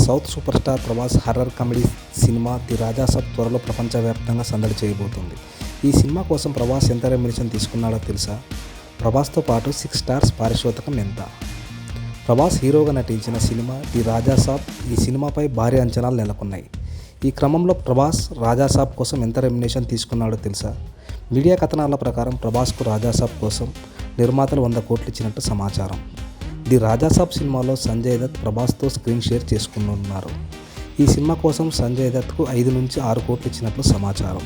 South super star Prabhas horror comedy cinema the Raja Saab త్వరలో ప్రపంచవ్యాప్తంగా సందడి చేయబోతుంది. ఈ సినిమా కోసం ప్రభాస్ ఎంత రెమ్యునేషన్ తీసుకున్నాడో తెలుసా? ప్రభాస్తో పాటు సిక్స్ స్టార్స్ పారితోషికం ఎంత? ప్రభాస్ హీరోగా నటించిన సినిమా ది రాజాసాబ్ ఈ సినిమాపై భారీ అంచనాలు నెలకొన్నాయి. ఈ క్రమంలో ప్రభాస్ రాజాసాబ్ కోసం ఎంత రెమ్యునేషన్ తీసుకున్నాడో తెలుసా? మీడియా కథనాల ప్రకారం ప్రభాస్కు రాజాసాబ్ కోసం నిర్మాతలు వంద కోట్లు ఇచ్చినట్టు సమాచారం. ది రాజాసాబ్ సినిమాలో సంజయ్ దత్ ప్రభాస్తో స్క్రీన్ షేర్ చేసుకున్నారు ఈ సినిమా కోసం సంజయ్ దత్కు ఐదు నుంచి ఆరు కోట్లు ఇచ్చినట్లు సమాచారం.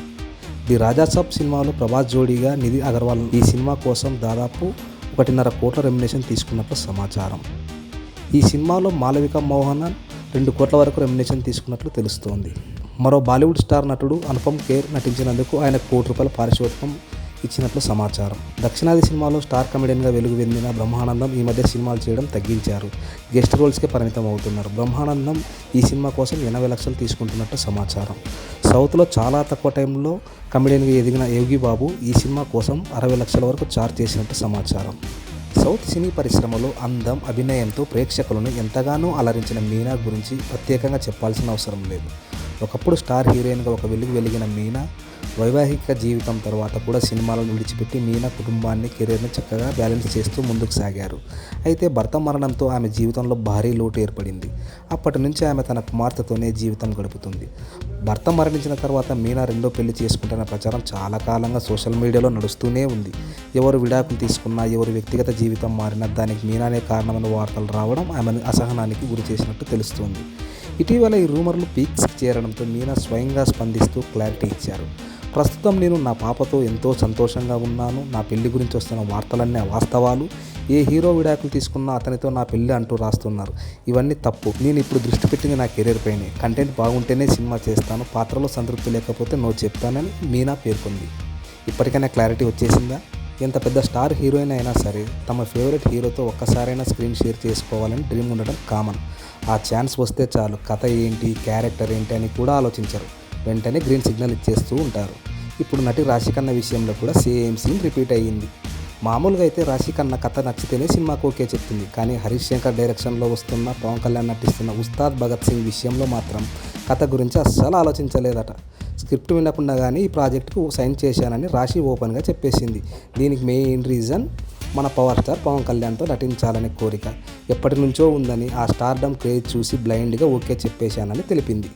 ది రాజాసాబ్ సినిమాలో ప్రభాస్ జోడీగా నిధి అగర్వాల్ ఈ సినిమా కోసం దాదాపు ఒకటిన్నర కోట్ల రెమ్యునేషన్ తీసుకున్నట్లు సమాచారం. ఈ సినిమాలో మాలవిక మోహన్ రెండు కోట్ల వరకు రెమ్యునేషన్ తీసుకున్నట్లు తెలుస్తోంది. మరో బాలీవుడ్ స్టార్ నటుడు అనుపమ్ ఖేర్ నటించినందుకు ఆయన కోటి రూపాయల పారితోషికం ఇచ్చినట్లు సమాచారం. దక్షిణాది సినిమాలో స్టార్ కమెడియన్గా వెలుగు వెందిన బ్రహ్మానందం ఈ మధ్య సినిమాలు చేయడం తగ్గించారు. గెస్ట్ రోల్స్కే పరిమితం అవుతున్నారు. బ్రహ్మానందం ఈ సినిమా కోసం ఎనభై లక్షలు తీసుకుంటున్నట్టు సమాచారం. సౌత్లో చాలా తక్కువ టైంలో కమెడియన్గా ఎదిగిన యోగి బాబు ఈ సినిమా కోసం అరవై లక్షల వరకు చార్జ్ చేసినట్టు సమాచారం. సౌత్ సినీ పరిశ్రమలో అందం అభినయంతో ప్రేక్షకులను ఎంతగానో అలరించిన మీనా గురించి ప్రత్యేకంగా చెప్పాల్సిన అవసరం లేదు. ఒకప్పుడు స్టార్ హీరోయిన్గా ఒక వెలుగు వెలిగిన మీనా వైవాహిక జీవితం తర్వాత కూడా సినిమాలను విడిచిపెట్టి మీనా కుటుంబాన్ని కెరీర్ని చక్కగా బ్యాలెన్స్ చేస్తూ ముందుకు సాగారు. అయితే భర్త మరణంతో ఆమె జీవితంలో భారీ లోటు ఏర్పడింది. అప్పటి నుంచి ఆమె తన కుమార్తెతోనే జీవితం గడుపుతుంది. భర్త మరణించిన తర్వాత మీనా రెండో పెళ్ళి చేసుకుంటున్న ప్రచారం చాలా కాలంగా సోషల్ మీడియాలో నడుస్తూనే ఉంది. ఎవరు విడాకులు తీసుకున్నా ఎవరు వ్యక్తిగత జీవితం మారినా దానికి మీనానే కారణమైన వార్తలు రావడం ఆమెను అసహనానికి గురి చేసినట్టు తెలుస్తుంది. ఇటీవల ఈ రూమర్లు పీక్స్కి చేరడంతో మీనా స్వయంగా స్పందిస్తూ క్లారిటీ ఇచ్చారు. ప్రస్తుతం నేను నా పాపతో ఎంతో సంతోషంగా ఉన్నాను. నా పెళ్ళి గురించి వస్తున్న వార్తలన్నీ వాస్తవాలు ఏ హీరో విడాకులు తీసుకున్నా అతనితో నా పెళ్ళి అంటూ రాస్తున్నారు. ఇవన్నీ తప్పు. నేను ఇప్పుడు దృష్టి పెట్టింది నా కెరీర్ పైనే. కంటెంట్ బాగుంటేనే సినిమా చేస్తాను. పాత్రలో సంతృప్తి లేకపోతే నో చెప్తానని మీనా పేర్కొంది. ఇప్పటికైనా క్లారిటీ వచ్చేసిందా? ఎంత పెద్ద స్టార్ హీరోయిన్ అయినా సరే తమ ఫేవరెట్ హీరోతో ఒక్కసారైనా స్క్రీన్ షేర్ చేసుకోవాలని డ్రీమ్ ఉండడం కామన్. ఆ ఛాన్స్ వస్తే చాలు. కథ ఏంటి? క్యారెక్టర్ ఏంటి? అని కూడా ఆలోచించరు. వెంటనే గ్రీన్ సిగ్నల్ ఇచ్చేస్తూ ఉంటారు. ఇప్పుడు నటి రాశికన్న విషయంలో కూడా సేమ్ సీన్ రిపీట్ అయ్యింది. మామూలుగా అయితే రాశికన్న కథ నచ్చితేనే సినిమాకు ఓకే చెప్తుంది. కానీ హరీష్ శంకర్ డైరెక్షన్లో వస్తున్న పవన్ కళ్యాణ్ నటిస్తున్న ఉస్తాద్ భగత్ సింగ్ విషయంలో మాత్రం కథ గురించి అస్సలు ఆలోచించలేదట. స్క్రిప్ట్ వినకుండా కానీ ఈ ప్రాజెక్టుకు సైన్ చేశానని రాశి ఓపెన్గా చెప్పేసింది. దీనికి మెయిన్ రీజన్ మన పవర్ స్టార్ పవన్ కళ్యాణ్తో నటించాలనే కోరిక. ఎప్పటి నుంచో ఉందని ఆ స్టార్డమ్ క్రేజ్ చూసి బ్లైండ్గా ఓకే చెప్పేశానని తెలిపింది.